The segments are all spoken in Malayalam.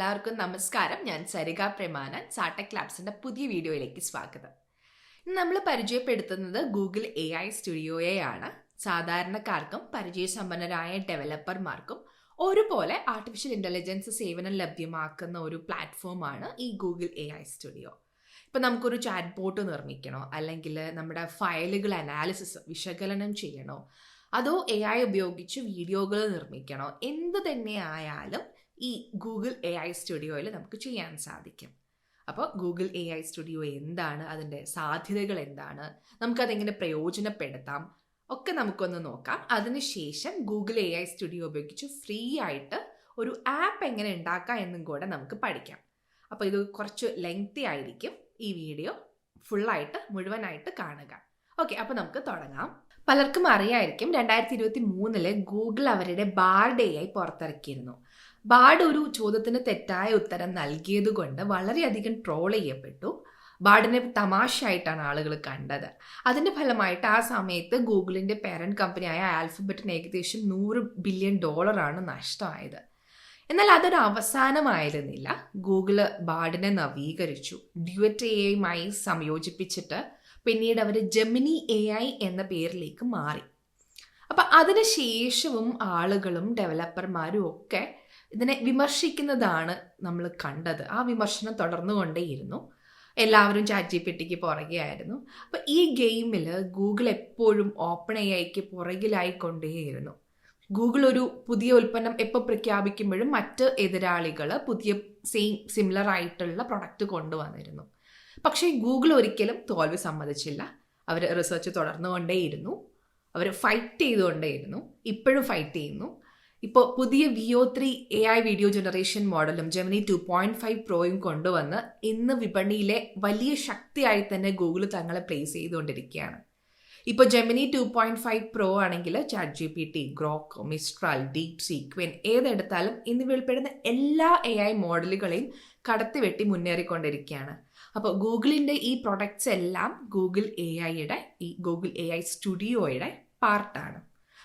എല്ലാവർക്കും നമസ്കാരം. ഞാൻ സരിക പ്രമാനൻ. സാടെക് ലാബ്സിന്റെ പുതിയ വീഡിയോയിലേക്ക് സ്വാഗതം. ഇന്ന് നമ്മൾ പരിചയപ്പെടുത്തുന്നത് ഗൂഗിൾ എ ഐ സ്റ്റുഡിയോയെയാണ് സാധാരണക്കാർക്കും പരിചയസമ്പന്നരായ ഡെവലപ്പർമാർക്കും ഒരുപോലെ ആർട്ടിഫിഷ്യൽ ഇന്റലിജൻസ് സേവനം ലഭ്യമാക്കുന്ന ഒരു പ്ലാറ്റ്ഫോമാണ് ഈ ഗൂഗിൾ എ ഐ സ്റ്റുഡിയോ ഇപ്പം നമുക്കൊരു ചാറ്റ് ബോട്ട് നിർമ്മിക്കണോ? അല്ലെങ്കിൽ നമ്മുടെ ഫയലുകൾ അനാലിസിസ് വിശകലനം ചെയ്യണോ? അതോ എ ഐ ഉപയോഗിച്ച് വീഡിയോകൾ നിർമ്മിക്കണോ? എന്ത് തന്നെ ആയാലും ഈ ഗൂഗിൾ എ ഐ സ്റ്റുഡിയോയിൽ നമുക്ക് ചെയ്യാൻ സാധിക്കും. അപ്പോൾ ഗൂഗിൾ എ ഐ സ്റ്റുഡിയോ എന്താണ്? അതിന്റെ സാധ്യതകൾ എന്താണ്? നമുക്കതെങ്ങനെ പ്രയോജനപ്പെടുത്താം? ഒക്കെ നമുക്കൊന്ന് നോക്കാം. അതിനുശേഷം ഗൂഗിൾ എ ഐ സ്റ്റുഡിയോ ഉപയോഗിച്ച് ഫ്രീ ആയിട്ട് ഒരു ആപ്പ് എങ്ങനെ ഉണ്ടാക്കാം എന്നും കൂടെ നമുക്ക് പഠിക്കാം. അപ്പോൾ ഇത് കുറച്ച് ലെങ്തി ആയിരിക്കും ഈ വീഡിയോ ഫുള്ളായിട്ട് മുഴുവനായിട്ട് കാണുക. ഓക്കെ അപ്പോൾ നമുക്ക് തുടങ്ങാം. പലർക്കും അറിയായിരിക്കും രണ്ടായിരത്തി ഇരുപത്തി മൂന്നിൽ ഗൂഗിൾ അവരുടെ ബാർഡ് ആയി പുറത്തിറക്കിയിരുന്നു. ബാർഡ് ഒരു ചോദ്യത്തിന് തെറ്റായ ഉത്തരം നൽകിയത് കൊണ്ട് വളരെയധികം ട്രോൾ ചെയ്യപ്പെട്ടു. ബാഡിനെ തമാശയായിട്ടാണ് ആളുകൾ കണ്ടത്. അതിന്റെ ഫലമായിട്ട് ആ സമയത്ത് ഗൂഗിളിന്റെ പേരന്റ് കമ്പനിയായ ആൽഫബറ്റിന് ഏകദേശം നൂറ് ബില്യൺ ഡോളറാണ് നഷ്ടമായത്. എന്നാൽ അതൊരു അവസാനമായിരുന്നില്ല. ഗൂഗിൾ ബാഡിനെ നവീകരിച്ചു. ഡ്യുവറ്റ് എ ഐയുമായി സംയോജിപ്പിച്ചിട്ട് പിന്നീട് അവർ ജെമിനി എ ഐ എന്ന പേരിലേക്ക് മാറി. അപ്പം അതിനുശേഷവും ആളുകളും ഡെവലപ്പർമാരും ഒക്കെ ഇതിനെ വിമർശിക്കുന്നതാണ് നമ്മൾ കണ്ടത്. ആ വിമർശനം തുടർന്നു തുടർന്നുകൊണ്ടേയിരുന്നു. എല്ലാവരും ചാറ്റ് ജി പി പുറകെയായിരുന്നു. അപ്പം ഈ ഗെയിമിൽ ഗൂഗിൾ എപ്പോഴും ഓപ്പൺ എ ഐക്ക് പുറകിലായിക്കൊണ്ടേയിരുന്നു. ഗൂഗിൾ ഒരു പുതിയ ഉൽപ്പന്നം എപ്പോൾ പ്രഖ്യാപിക്കുമ്പോഴും മറ്റ് എതിരാളികൾ പുതിയ സെയിം സിമിലർ ആയിട്ടുള്ള പ്രൊഡക്റ്റ് കൊണ്ടുവന്നിരുന്നു. പക്ഷേ ഗൂഗിൾ ഒരിക്കലും തോൽവി സമ്മതിച്ചില്ല. അവർ റിസർച്ച് തുടർന്നുകൊണ്ടേയിരുന്നു. അവർ ഫൈറ്റ് ചെയ്തുകൊണ്ടേയിരുന്നു. ഇപ്പോഴും ഫൈറ്റ് ചെയ്യുന്നു. ഇപ്പോൾ പുതിയ V O three A I video generation മോഡലും ജെമിനി ടു പോയിന്റ് ഫൈവ് പ്രോയും കൊണ്ടുവന്ന് ഇന്ന് വിപണിയിലെ വലിയ ശക്തിയായി തന്നെ ഗൂഗിൾ തങ്ങളെ പ്ലേസ് ചെയ്തുകൊണ്ടിരിക്കുകയാണ്. ഇപ്പോൾ Gemini two point five pro ആണെങ്കിൽ chat G P T Grok Mistral DeepSeek ഏതെടുത്താലും ഇന്ന് ഉൾപ്പെടുന്ന എല്ലാ എ ഐ മോഡലുകളെയും കടത്തിവെട്ടി മുന്നേറിക്കൊണ്ടിരിക്കുകയാണ്. അപ്പോൾ ഗൂഗിളിന്റെ ഈ പ്രൊഡക്ട്സ് എല്ലാം ഗൂഗിൾ എ ഐയുടെ ഈ ഗൂഗിൾ എ ഐ സ്റ്റുഡിയോയുടെ പാർട്ടാണ്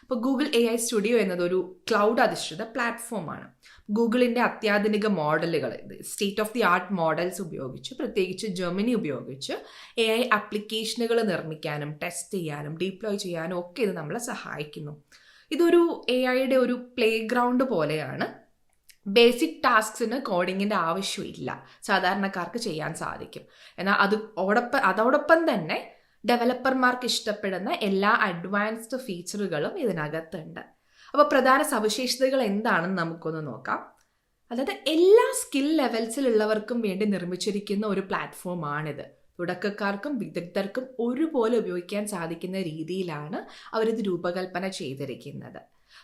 അപ്പോൾ ഗൂഗിൾ എ ഐ സ്റ്റുഡിയോ എന്നത് ഒരു ക്ലൗഡ് അധിഷ്ഠിത പ്ലാറ്റ്ഫോമാണ് ഗൂഗിളിന്റെ അത്യാധുനിക മോഡലുകൾ state of the art models ഉപയോഗിച്ച് പ്രത്യേകിച്ച് ജെർമനി ഉപയോഗിച്ച് എ ഐ ആപ്ലിക്കേഷനുകൾ നിർമ്മിക്കാനും ടെസ്റ്റ് ചെയ്യാനും ഡീപ്ലോയ് ചെയ്യാനും ഒക്കെ ഇത് നമ്മളെ സഹായിക്കുന്നു. ഇതൊരു എ ഐയുടെ ഒരു പ്ലേ ഗ്രൗണ്ട് പോലെയാണ്. ബേസിക് ടാസ്ക്സിന് കോഡിങ്ങിന്റെ ആവശ്യമില്ല. സാധാരണക്കാർക്ക് ചെയ്യാൻ സാധിക്കും. എന്നാൽ അത് അതോടൊപ്പം തന്നെ ഡെവലപ്പർമാർക്ക് ഇഷ്ടപ്പെടുന്ന എല്ലാ അഡ്വാൻസ്ഡ് ഫീച്ചറുകളും ഇതിനകത്തുണ്ട്. അപ്പോൾ പ്രധാന സവിശേഷതകൾ എന്താണെന്ന് നമുക്കൊന്ന് നോക്കാം. അതായത് എല്ലാ സ്കിൽ ലെവൽസിലുള്ളവർക്കും വേണ്ടി നിർമ്മിച്ചിരിക്കുന്ന ഒരു പ്ലാറ്റ്ഫോമാണിത്. തുടക്കക്കാർക്കും വിദഗ്ധർക്കും ഒരുപോലെ ഉപയോഗിക്കാൻ സാധിക്കുന്ന രീതിയിലാണ് അവരിത് രൂപകൽപ്പന ചെയ്തിരിക്കുന്നത്.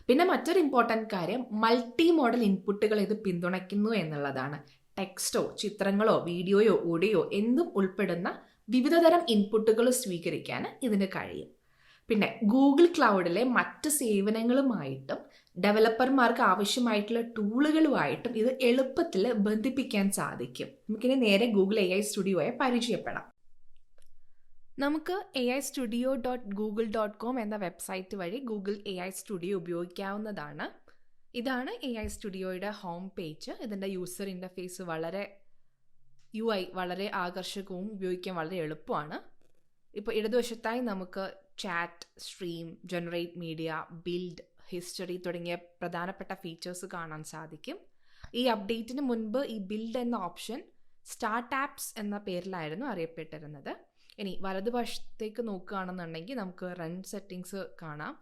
പിന്നെ മറ്റൊരു ഇമ്പോർട്ടന്റ് കാര്യം മൾട്ടി മോഡൽ ഇൻപുട്ടുകൾ ഇത് പിന്തുണയ്ക്കുന്നു എന്നുള്ളതാണ്. ടെക്സ്റ്റോ ചിത്രങ്ങളോ വീഡിയോയോ ഓഡിയോ എന്തും ഉൾപ്പെടുന്ന വിവിധതരം ഇൻപുട്ടുകൾ സ്വീകരിക്കാൻ ഇതിന് കഴിയും. പിന്നെ ഗൂഗിൾ ക്ലൗഡിലെ മറ്റ് സേവനങ്ങളുമായിട്ടും ഡെവലപ്പർമാർക്ക് ആവശ്യമായിട്ടുള്ള ടൂളുകളുമായിട്ടും ഇത് എളുപ്പത്തിൽ ബന്ധിപ്പിക്കാൻ സാധിക്കും. നമുക്കിനി നേരെ ഗൂഗിൾ എ ഐ സ്റ്റുഡിയോയെ പരിചയപ്പെടാം. നമുക്ക് A I studio dot Google dot com എന്ന വെബ്സൈറ്റ് വഴി ഗൂഗിൾ എ ഐ സ്റ്റുഡിയോ ഉപയോഗിക്കാവുന്നതാണ്. ഇതാണ് എ ഐ സ്റ്റുഡിയോയുടെ ഹോം പേജ് ഇതിന്റെ യൂസർ ഇന്റർഫേസ് വളരെ യു ഐ വളരെ ആകർഷകവും ഉപയോഗിക്കാൻ വളരെ എളുപ്പമാണ്. ഇപ്പോൾ ഇടതുവശത്തായി നമുക്ക് chat stream generate media build history തുടങ്ങിയ പ്രധാനപ്പെട്ട ഫീച്ചേഴ്സ് കാണാൻ സാധിക്കും. ഈ അപ്ഡേറ്റിന് മുൻപ് ഈ ബിൽഡ് എന്ന ഓപ്ഷൻ സ്റ്റാർട്ട് ആപ്സ് എന്ന പേരിലായിരുന്നു അറിയപ്പെട്ടിരുന്നത്. ഇനി വലതുവശത്തേക്ക് നോക്കുകയാണെന്നുണ്ടെങ്കിൽ നമുക്ക് റൺ സെറ്റിങ്സ് കാണാം.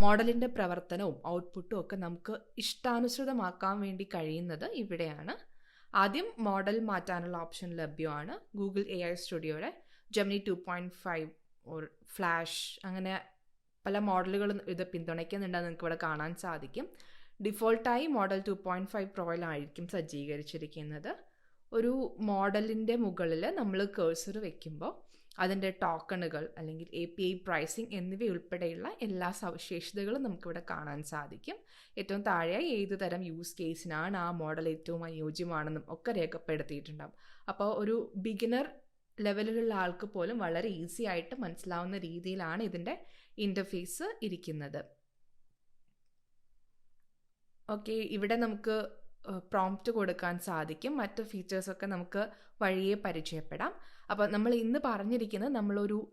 മോഡലിന്റെ പ്രവർത്തനവും ഔട്ട്പുട്ടും ഒക്കെ നമുക്ക് ഇഷ്ടാനുസൃതമാക്കാൻ വേണ്ടി കഴിയുന്നത് ഇവിടെയാണ്. ആദ്യം മോഡൽ മാറ്റാനുള്ള ഓപ്ഷൻ ലഭ്യമാണ്. Google A I സ്റ്റുഡിയോയുടെ Gemini two point five or flash അങ്ങനെ പല മോഡലുകളും ഇത് പിന്തുണയ്ക്കുന്നുണ്ടെന്ന് നിങ്ങൾക്ക് ഇവിടെ കാണാൻ സാധിക്കും. ഡിഫോൾട്ടായി മോഡൽ ടു പോയിന്റ് ഫൈവ് പ്രോയിലായിരിക്കും സജ്ജീകരിച്ചിരിക്കുന്നത്. ഒരു മോഡലിന്റെ മുകളിൽ നമ്മൾ കേഴ്സർ വെക്കുമ്പോൾ അതിന്റെ ടോക്കണുകൾ അല്ലെങ്കിൽ എ പി ഐ പ്രൈസിംഗ് എന്നിവയുൾപ്പെടെയുള്ള എല്ലാ സവിശേഷതകളും നമുക്കിവിടെ കാണാൻ സാധിക്കും. ഏറ്റവും താഴെയായി ഏത് തരം യൂസ് കേസിനാണ് ആ മോഡൽ ഏറ്റവും അനുയോജ്യമാണെന്നും ഒക്കെ രേഖപ്പെടുത്തിയിട്ടുണ്ടാകും അപ്പോൾ ഒരു ബിഗിനർ ലെവലിലുള്ള ആൾക്ക് പോലും വളരെ ഈസി ആയിട്ട് മനസ്സിലാവുന്ന രീതിയിലാണ് ഇതിന്റെ ഇന്റർഫേസ് ഇരിക്കുന്നത്. ഓക്കെ ഇവിടെ നമുക്ക് പ്രോംപ്റ്റ് കൊടുക്കാൻ സാധിക്കും. മറ്റ് ഫീച്ചേഴ്സൊക്കെ നമുക്ക് വഴിയെ പരിചയപ്പെടാം. അപ്പോൾ നമ്മൾ ഇന്ന് പറഞ്ഞിരിക്കുന്നത് നമ്മളൊരു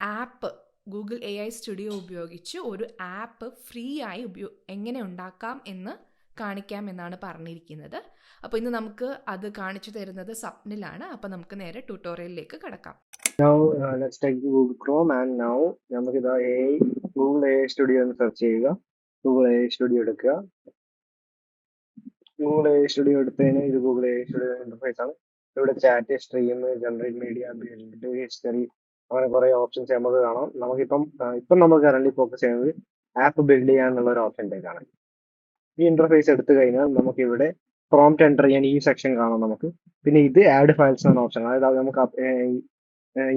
app Google A I studio ഉപയോഗിച്ച് ഒരു ആപ്പ് ഫ്രീ ആയി ഉപയോ എങ്ങനെ ഉണ്ടാക്കാം എന്ന് കാണിക്കാം എന്നാണ് പറഞ്ഞിരിക്കുന്നത്. അപ്പോൾ ഇന്ന് നമുക്ക് അത് കാണിച്ചു തരുന്നത് സ്വപ്നിലാണ്. അപ്പോൾ നമുക്ക് നേരെ ട്യൂട്ടോറിയലിലേക്ക് കടക്കാം. Now uh, let's take Google Chrome and now നമുക്ക് ഇതാ എ ഗൂഗിൾ എ സ്റ്റുഡിയോ എന്ന് സെർച്ച് ചെയ്യുക. ഗൂഗിൾ എ സ്റ്റുഡിയോ എടുക്കുക. ഗൂഗിൾ എ സ്റ്റുഡിയോ എടുത്തതിന് ഇത് ഗൂഗിൾ എ സ്റ്റുഡിയോ ഇന്റർഫേസ് ആണ്. ഇവിടെ chat stream generate media build history അങ്ങനെ കുറെ ഓപ്ഷൻസ് നമുക്ക് കാണാം. നമുക്കിപ്പം ഇപ്പം നമ്മൾ കറന്റ് ഫോക്കസ് ചെയ്യുന്നത് ആപ്പ് ബിൽഡ് ചെയ്യാനുള്ള ഒരു ഓപ്ഷനിലേക്കാണ് ഈ ഇന്റർഫേസ് എടുത്തു കഴിഞ്ഞാൽ നമുക്ക് ഇവിടെ പ്രോംപ്റ്റ് എന്റർ ചെയ്യാൻ ഈ സെക്ഷൻ കാണാം നമുക്ക്. പിന്നെ ഇത് ആഡ് ഫയൽസ് എന്ന ഓപ്ഷൻ അതായത് നമുക്ക്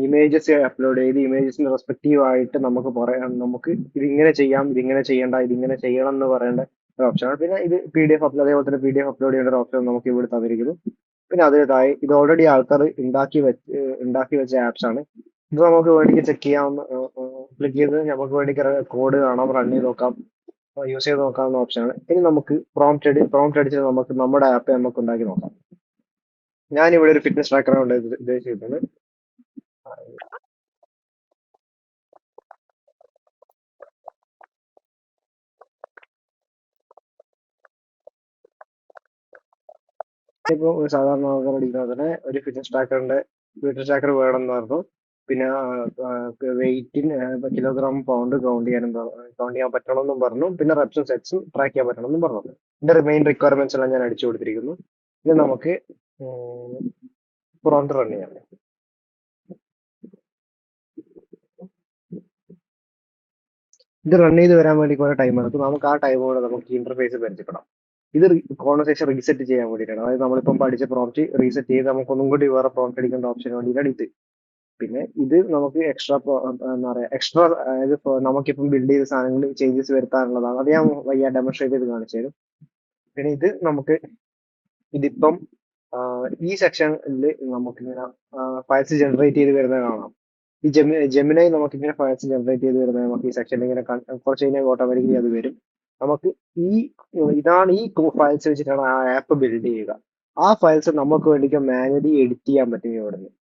ഇമേജസ് അപ്ലോഡ് ചെയ്ത് ഇമേജസിന് റെസ്പെക്റ്റീവ് ആയിട്ട് നമുക്ക് പറയാം. നമുക്ക് ഇതിങ്ങനെ ചെയ്യാം ഇതിങ്ങനെ ചെയ്യണ്ട ഇതിങ്ങനെ ചെയ്യണം എന്ന് പറയേണ്ട ഒരു ആണ്. പിന്നെ ഇത് പി ഡി എഫ് അപ്ലോഡ് അതേപോലെ തന്നെ പി ഡി എഫ് അപ്ലോഡ് ചെയ്യേണ്ട ഒരു ഓപ്ഷൻ നമുക്ക് ഇവിടെ തന്നിരിക്കുന്നു. പിന്നെ അതിന് ഇത് ഓൾറെഡി ആൾക്കാർ ഉണ്ടാക്കി വെച്ച് ഉണ്ടാക്കി വെച്ച ആപ്സ് ആണ്. ഇത് നമുക്ക് വേണ്ടി ചെക്ക് ചെയ്യാവുന്ന ക്ലിക്ക് ചെയ്ത് നമുക്ക് വേണ്ടി കോഡ് കാണാം റൺ ചെയ്ത് നോക്കാം. യൂസ് ചെയ്ത് നോക്കാവുന്ന ഓപ്ഷനാണ് ഇനി നമുക്ക് പ്രോംപ്റ്റ് അടി പ്രോംപ്റ്റ് അടിച്ച് നമുക്ക് നമ്മുടെ ആപ്പ് നമുക്ക് ഉണ്ടാക്കി നോക്കാം. ഞാൻ ഇവിടെ ഒരു ഫിറ്റ്നസ് ട്രാക്കറാണ് ഉദ്ദേശിക്കുന്നത് ഇപ്പൊ ഒരു സാധാരണ ആൾക്കാർ അടിക്കുന്നത് തന്നെ ഒരു ഫിറ്റ്നസ് ട്രാക്കറിന്റെ ഫിറ്റ്നസ് ട്രാക്കർ വേണം പറഞ്ഞു പിന്നെ വെയിറ്റിന് കിലോഗ്രാം പൗണ്ട് കൗണ്ട് ചെയ്യാനും കൗണ്ട് ചെയ്യാൻ പറ്റണമെന്നും പറഞ്ഞു. പിന്നെ റെപ്സും സെറ്റ്സും ട്രാക്ക് ചെയ്യാൻ പറ്റണമെന്നും പറഞ്ഞു. ഇതിന്റെ മെയിൻ റിക്വയർമെന്റ്സ് എല്ലാം ഞാൻ അടിച്ചു കൊടുത്തിരിക്കുന്നു. ഇനി നമുക്ക് പ്രോണ്ട് റൺ ചെയ്യാം. ഇത് റൺ ചെയ്ത് വരാൻ വേണ്ടി കുറെ ടൈം എടുക്കും നമുക്ക് ആ ടൈമോടെ നമുക്ക് ഇന്റർഫേസ് പരിചയപ്പെടാം. ഇത് കോൺവെർസേഷൻ റീസെറ്റ് ചെയ്യാൻ വേണ്ടിയിട്ടാണ്. അതായത് നമ്മളിപ്പം പഠിച്ച പ്രോംപ്റ്റ് റീസെറ്റ് ചെയ്ത് നമുക്ക് ഒന്നും കൂടി വേറെ പ്രോംപ്റ്റ് അടിക്കേണ്ട ഓപ്ഷൻ വേണ്ടിയിട്ടാണ് ഇത്. പിന്നെ ഇത് നമുക്ക് എക്സ്ട്രാ എന്താ പറയാ എക്സ്ട്രാ അതായത് നമുക്കിപ്പം ബിൽഡ് ചെയ്ത സാധനങ്ങൾ ചേഞ്ചസ് വരുത്താനുള്ളതാണ്. അത് ഞാൻ വയ്യ ഡെമോൺസ്ട്രേറ്റ് ചെയ്ത് കാണിച്ചു തരും. പിന്നെ ഇത് നമുക്ക് ഇതിപ്പം ഈ സെക്ഷനിൽ നമുക്കിങ്ങനെ ഫയൽസ് ജനറേറ്റ് ചെയ്ത് വരുന്നത് കാണാം. ഈ ജെമി ജെമിനായി നമുക്ക് ഇങ്ങനെ ഫയൽസ് ജനറേറ്റ് ചെയ്ത് വരുന്നത് നമുക്ക് ഈ സെക്ഷനിൽ ഇങ്ങനെ കുറച്ച് കഴിഞ്ഞാൽ ഓട്ടോമാറ്റിക്കലി അത് വരും. നമുക്ക് ഈ ഇതാണ് ഈ ഫയൽസ് വെച്ചിട്ടാണ് ആ ആപ്പ് ബിൽഡ് ചെയ്യുക. ആ ഫയൽസ് നമുക്ക് വേണ്ടിയിട്ട് മാനുവലി എഡിറ്റ് ചെയ്യാൻ പറ്റും ഇവിടെ നിന്ന്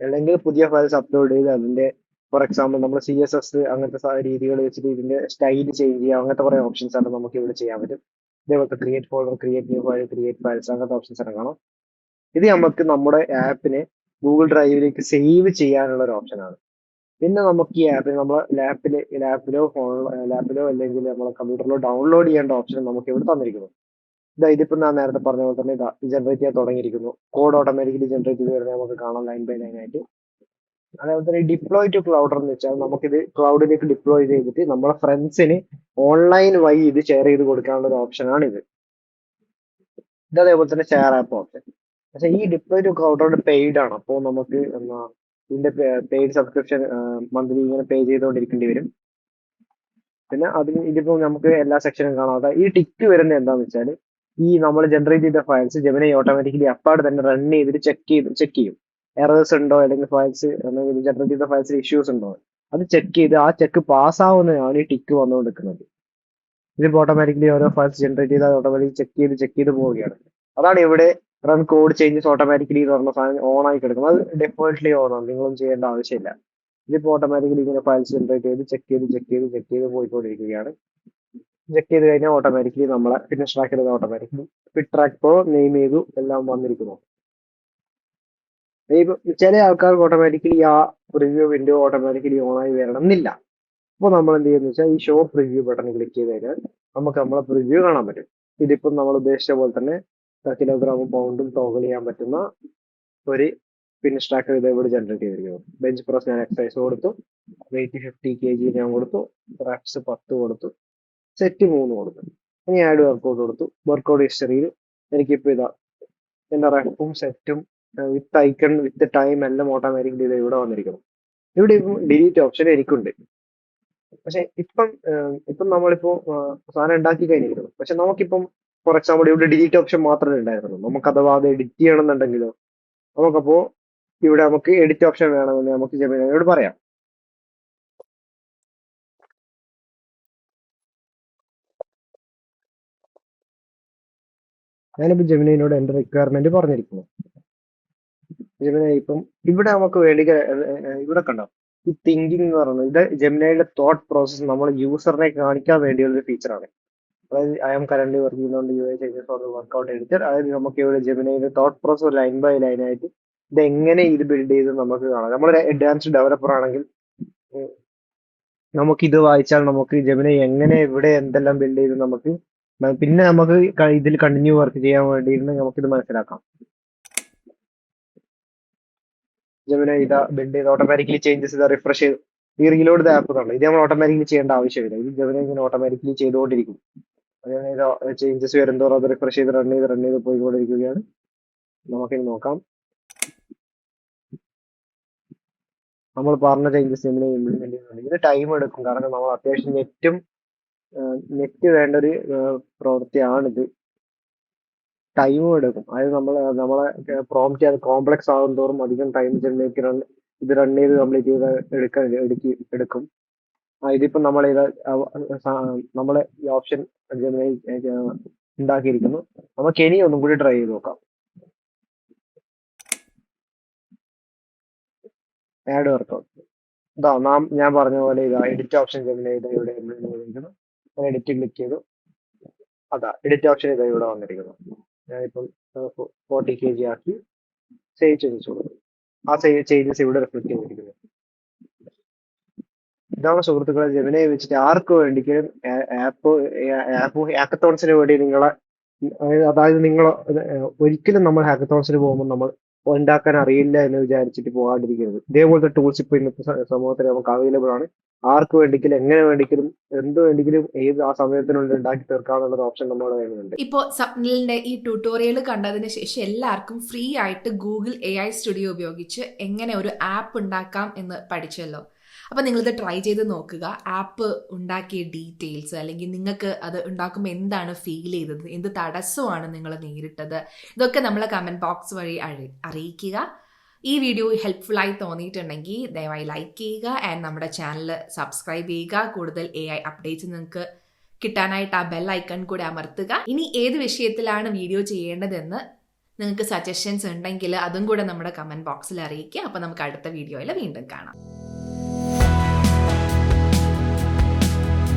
അല്ലെങ്കിൽ പുതിയ ഫയൽസ് അപ്ലോഡ് ചെയ്ത് അതിന്റെ ഫോർ എക്സാമ്പിൾ നമ്മൾ സി എസ് എസ് അങ്ങനത്തെ രീതികൾ വെച്ചിട്ട് ഇതിന്റെ സ്റ്റൈൽ ചേഞ്ച് ചെയ്യാം. അങ്ങനത്തെ കുറെ ഓപ്ഷൻസ് ആണ് നമുക്ക് ഇവിടെ ചെയ്യാൻ പറ്റും. ഇതേപോലത്തെ create folder create new file create files അങ്ങനത്തെ ഓപ്ഷൻസ് ആണ് ഇത് നമുക്ക് നമ്മുടെ ആപ്പിനെ ഗൂഗിൾ ഡ്രൈവിലേക്ക് സേവ് ചെയ്യാനുള്ള ഒരു ഓപ്ഷനാണ് പിന്നെ നമുക്ക് ഈ ആപ്പിൽ നമ്മൾ ലാപ്പിൽ ലാപ്പിലോ ഫോൺ ലാപ്പിലോ അല്ലെങ്കിൽ നമ്മളെ കമ്പ്യൂട്ടറിലോ ഡൗൺലോഡ് ചെയ്യേണ്ട ഓപ്ഷൻ നമുക്ക് ഇവിടെ തന്നിരിക്കുന്നു. ഇതാ ഇതിപ്പോൾ ഞാൻ നേരത്തെ പറഞ്ഞ പോലെ തന്നെ ഇതാ ജനറേറ്റ് ചെയ്യാൻ തുടങ്ങിയിരിക്കുന്നു. കോഡ് ഓട്ടോമാറ്റിക്കലി ജനറേറ്റ് ചെയ്ത് വരുന്നത് നമുക്ക് കാണാം ലൈൻ ബൈ ലൈൻ ആയിട്ട്. അതേപോലെ തന്നെ ഡിപ്ലോയ് ടു ക്ലൗഡർ എന്ന് വെച്ചാൽ നമുക്കിത് ക്ലൗഡിലേക്ക് ഡിപ്ലോയ് ചെയ്തിട്ട് നമ്മളെ ഫ്രണ്ട്സിന് ഓൺലൈൻ വഴി ഇത് ഷെയർ ചെയ്ത് കൊടുക്കാനുള്ള ഒരു ഓപ്ഷനാണ് ഇത്. ഇത് അതേപോലെ തന്നെ ഷെയർ ആപ്പ് ഓപ്ഷൻ പക്ഷേ ഈ ഡിപ്ലോയ് ടു ക്ലൗഡർ പെയ്ഡ് ആണ്. അപ്പോൾ നമുക്ക് എന്നാ ഇതിന്റെ പെയ്ഡ് സബ്സ്ക്രിപ്ഷൻ മന്ത്ലി ഇങ്ങനെ പേ ചെയ്തുകൊണ്ടിരിക്കേണ്ടി വരും. പിന്നെ അതിന് ഇതിപ്പോ നമുക്ക് എല്ലാ സെക്ഷനും കാണാതെ ഈ ടിക്ക് വരുന്നത് എന്താന്ന് വെച്ചാൽ ഈ നമ്മൾ ജനറേറ്റ് ചെയ്ത ഫയൽസ് ജെമിനി ഓട്ടോമാറ്റിക്കലി അപ്പാട് തന്നെ റൺ ചെയ്തിട്ട് ചെക്ക് ചെയ്ത് ചെക്ക് ചെയ്യും. എറേഴ്സ് ഉണ്ടോ? അല്ലെങ്കിൽ ഫയൽസ് ജനറേറ്റ് ചെയ്ത ഫയൽസിൽ ഇഷ്യൂസ് ഉണ്ടോ? അത് ചെക്ക് ചെയ്ത് ആ ചെക്ക് പാസ് ആവുന്നതാണ് ഈ ടിക്ക് വന്നുകൊണ്ടിരിക്കുന്നത്. ഇതിപ്പോ ഓട്ടോമാറ്റിക്കലി ഓരോ ഫയൽസ് ജനറേറ്റ് ചെയ്ത് ഓട്ടോമാറ്റിക് ചെക്ക് ചെയ്ത് ചെക്ക് ചെയ്ത് പോവുകയാണ്. അതാണ് ഇവിടെ റൺ കോഡ് ചേഞ്ചസ് ഓട്ടോമാറ്റിക്കലി എന്ന് പറഞ്ഞ സാധനം ഓൺ ആയി കിടക്കും. അത് ഡെഫോൾട്ട്ലി ഓൺ ആണ്. നിങ്ങളൊന്നും ചെയ്യേണ്ട ആവശ്യമില്ല. ഇതിപ്പോ ഓട്ടോമാറ്റിക്കലി ഇങ്ങനെ ഫയൽസ് ജനറേറ്റ് ചെയ്ത് ചെക്ക് ചെയ്ത് ചെക്ക് ചെയ്ത് ചെക്ക് ചെയ്ത് പോയിക്കൊണ്ടിരിക്കുകയാണ്. ചെക്ക് ചെയ്ത് കഴിഞ്ഞാൽ ഓട്ടോമാറ്റിക്കലി നമ്മളെ ഫിറ്റ്നസ് ട്രാക്ക് ചെയ്ത് automatically fit track pro name ചെയ്തു എല്ലാം വന്നിരിക്കുന്നു. ചില ആൾക്കാർക്ക് ഓട്ടോമാറ്റിക്കലി ആ പ്രിവ്യൂ വിൻഡോ ഓട്ടോമാറ്റിക്കലി ഓൺ ആയി വരണം എന്നില്ല. അപ്പോൾ നമ്മൾ എന്ത് ചെയ്യുന്നു വെച്ചാൽ ഈ ഷോ പ്രിവ്യൂ ബട്ടൺ ക്ലിക്ക് ചെയ്ത് കഴിഞ്ഞാൽ നമുക്ക് നമ്മളെ പ്രിവ്യൂ കാണാൻ പറ്റും. ഇതിപ്പം നമ്മൾ ഉദ്ദേശിച്ച പോലെ തന്നെ കിലോഗ്രാമും പൗണ്ടും ടോഗിൾ ചെയ്യാൻ പറ്റുന്ന ഒരു പിന്നെ സ്ട്രാക്ക് ഇത് ഇവിടെ ജനറേറ്റ് ചെയ്തിരിക്കുന്നു. ബെഞ്ച് പ്രസ് ഞാൻ എക്സസൈസ് കൊടുത്തു. വെയിറ്റ് ഫിഫ്റ്റി കെ ജി ഞാൻ കൊടുത്തു. റാപ്സ് പത്ത് കൊടുത്തു. സെറ്റ് മൂന്ന് കൊടുത്തു. ഇനി ആഡ് വർക്കൗട്ട് കൊടുത്തു. വർക്കൗട്ട് ഹിസ്റ്ററിയിൽ എനിക്കിപ്പോൾ ഇതാ എന്റെ റെപ്പും സെറ്റും വിത്ത് ഐക്കൺ വിത്ത് ടൈം എല്ലാം ഓട്ടോമാറ്റിക്കലി ഇത് ഇവിടെ വന്നിരിക്കുന്നു. ഇവിടെ ഇപ്പം ഡിലീറ്റ് ഓപ്ഷൻ എനിക്കുണ്ട്. പക്ഷെ ഇപ്പം ഇപ്പം നമ്മളിപ്പോ സാധനം ഉണ്ടാക്കി കഴിഞ്ഞിരിക്കുന്നു. പക്ഷെ നമുക്കിപ്പം ഫോർ എക്സാമ്പിൾ ഇവിടെ ഡിലീറ്റ് ഓപ്ഷൻ മാത്രമേ ഉണ്ടായിരുന്നുള്ളൂ. നമുക്ക് അഥവാ അത് എഡിറ്റ് ചെയ്യണമെന്നുണ്ടെങ്കിലോ. നമുക്കപ്പോ ഇവിടെ നമുക്ക് എഡിറ്റ് ഓപ്ഷൻ വേണമെന്ന് നമുക്ക് ജമീനോട് പറയാം. ഞാനിപ്പോൾ ജമീനോട് എന്റെ റിക്വയർമെന്റ് പറഞ്ഞിരിക്കുന്നു. ജെമിന ഇപ്പം ഇവിടെ നമുക്ക് വേണ്ടി ഇവിടെ കണ്ടോ? ഈ തിങ്കിങ് എന്ന് പറയുന്നത് ഇത് ജെമിനയുടെ തോട്ട് പ്രോസസ് നമ്മൾ യൂസറിനെ കാണിക്കാൻ വേണ്ടിയുള്ള ഒരു ഫീച്ചറാണ് അതായത് I am current work on U I changes for workout editor അതായത് നമുക്ക് ഇവിടെ ജെമിനയുടെ thought process line by line ആയിട്ട് ഇത് എങ്ങനെ ഇത് ബിൽഡ് ചെയ്ത് നമുക്ക് കാണാം. നമ്മളൊരു അഡ്വാൻസ്ഡ് ഡെവലപ്പർ ആണെങ്കിൽ നമുക്ക് ഇത് വായിച്ചാൽ നമുക്ക് ജെമിനെ എങ്ങനെ ഇവിടെ എന്തെല്ലാം ബിൽഡ് ചെയ്ത് നമുക്ക് പിന്നെ നമുക്ക് ഇതിൽ കണ്ടിന്യൂ വർക്ക് ചെയ്യാൻ വേണ്ടിയിരുന്ന് നമുക്ക് ഇത് മനസ്സിലാക്കാം. ജെമിന ഇതാ ബിൽഡ് ചെയ്ത് ഓട്ടോമാറ്റിക്കലി ചേഞ്ചസ് ഇതാ റിഫ്രഷ് ചെയ്ത്. ഈ റീലോഡ് ആപ്പ് തന്നെ ഇത് നമ്മൾ ഓട്ടോമാറ്റിക്കലി ചെയ്യേണ്ട ആവശ്യമില്ല. ഇത് ജെമിനെ ഇങ്ങനെ ഓട്ടോമാറ്റിക്കലി ചെയ്തുകൊണ്ടിരിക്കും. അതേപോലെ ചേഞ്ചസ് വരുന്നതോറും അത് റിഫ്രഷ് ചെയ്ത് റൺ ചെയ്ത് റൺ ചെയ്ത് പോയിക്കൊണ്ടിരിക്കുകയാണ്. നമുക്കിനി നോക്കാം. നമ്മൾ പറഞ്ഞ ചേഞ്ചസ് എങ്ങനെ ഇംപ്ലിമെന്റ് ചെയ്യുന്നുണ്ട്. ഇത് ടൈം എടുക്കും. കാരണം നമ്മൾ അത്യാവശ്യം നെറ്റും നെറ്റ് വേണ്ട ഒരു പ്രവൃത്തിയാണിത്. ടൈമും എടുക്കും. അതായത് നമ്മൾ നമ്മളെ പ്രോംപ്റ്റ് അത് കോംപ്ലക്സ് ആകും തോറും അധികം ടൈം ജനറേറ്റ് റൺ ഇത് റൺ ചെയ്ത് കംപ്ലീറ്റ് ചെയ്ത് എടുക്കാൻ എടുക്കി എടുക്കും. ഇതിപ്പോ നമ്മൾ നമ്മളെ ഈ ഓപ്ഷൻ ഉണ്ടാക്കിയിരിക്കുന്നു. നമുക്ക് ഇനി ഒന്നും കൂടി ട്രൈ ചെയ്ത് നോക്കാം. ആഡ് വർക്കൗട്ട് ഇതാ നാം ഞാൻ പറഞ്ഞ പോലെ ഇതാ എഡിറ്റ് ഓപ്ഷൻ ഇവിടെ വന്നിരിക്കുന്നു. ഞാൻ എഡിറ്റ് ക്ലിക്ക് ചെയ്തു. അതാ എഡിറ്റ് ഓപ്ഷൻ ഇതാ ഇവിടെ വന്നിരിക്കുന്നു. ഞാനിപ്പം ഫോർട്ടി കെ ജി ആക്കി സേവ് ചെയ്ത് ആ സേവ് ചേഞ്ചസ് ഇവിടെ റിഫ്ലക്ട് ചെയ്തിരിക്കുന്നു. ഇതാണ് സുഹൃത്തുക്കളെ ജെമിനെ വെച്ചിട്ട് ആർക്ക് വേണ്ടിക്കും ആപ്പ് ആപ്പ് ഹാക്കത്തോൺസിന് വേണ്ടി നിങ്ങളെ അതായത് നിങ്ങൾ ഒരിക്കലും നമ്മൾ ഹാക്കത്തോൺസിന് പോകുമ്പോൾ നമ്മൾ ഉണ്ടാക്കാൻ അറിയില്ല എന്ന് വിചാരിച്ചിട്ട് പോകാണ്ടിരിക്കരുത്. ഇതേപോലത്തെ ടൂൾസ് ഇപ്പൊ ഇന്നത്തെ സമൂഹത്തിൽ നമുക്ക് അവൈലബിൾ ആണ്. ആർക്ക് വേണ്ടിക്കലും എങ്ങനെ വേണ്ടിക്കലും എന്ത് വേണ്ടിക്കലും ഏത് ആ സമയത്തിനുള്ളിൽ ഉണ്ടാക്കി തീർക്കാന്നുള്ള ഓപ്ഷൻ നമ്മുടെ കയ്യിലുണ്ട്. ഇപ്പോൾ സപ്നിലിന്റെ ഈ ട്യൂട്ടോറിയൽ കണ്ടതിന് ശേഷം എല്ലാവർക്കും ഫ്രീ ആയിട്ട് ഗൂഗിൾ എ സ്റ്റുഡിയോ ഉപയോഗിച്ച് എങ്ങനെ ഒരു ആപ്പ് ഉണ്ടാക്കാം എന്ന് പഠിച്ചല്ലോ. അപ്പോൾ നിങ്ങളിത് ട്രൈ ചെയ്ത് നോക്കുക. ആപ്പ് ഉണ്ടാക്കിയ ഡീറ്റെയിൽസ് അല്ലെങ്കിൽ നിങ്ങൾക്ക് അത് ഉണ്ടാക്കുമ്പോൾ എന്താണ് ഫീൽ ചെയ്തത്? എന്ത് തടസ്സമാണ് നിങ്ങൾ നേരിട്ടത്? ഇതൊക്കെ നമ്മളെ കമന്റ് ബോക്സ് വഴി അറിയിക്കുക. ഈ വീഡിയോ ഹെൽപ്ഫുൾ ആയി തോന്നിയിട്ടുണ്ടെങ്കിൽ ദയവായി ലൈക്ക് ചെയ്യുക ആൻഡ് നമ്മുടെ ചാനൽ സബ്സ്ക്രൈബ് ചെയ്യുക. കൂടുതൽ എ ഐ അപ്ഡേറ്റ്സ് നിങ്ങൾക്ക് കിട്ടാനായിട്ട് ആ ബെൽ ഐക്കൺ കൂടെ അമർത്തുക. ഇനി ഏത് വിഷയത്തിലാണ് വീഡിയോ ചെയ്യേണ്ടതെന്ന് നിങ്ങൾക്ക് സജഷൻസ് ഉണ്ടെങ്കിൽ അതും കൂടെ നമ്മുടെ കമന്റ് ബോക്സിൽ അറിയിക്കുക. അപ്പോൾ നമുക്ക് അടുത്ത വീഡിയോയിൽ വീണ്ടും കാണാം.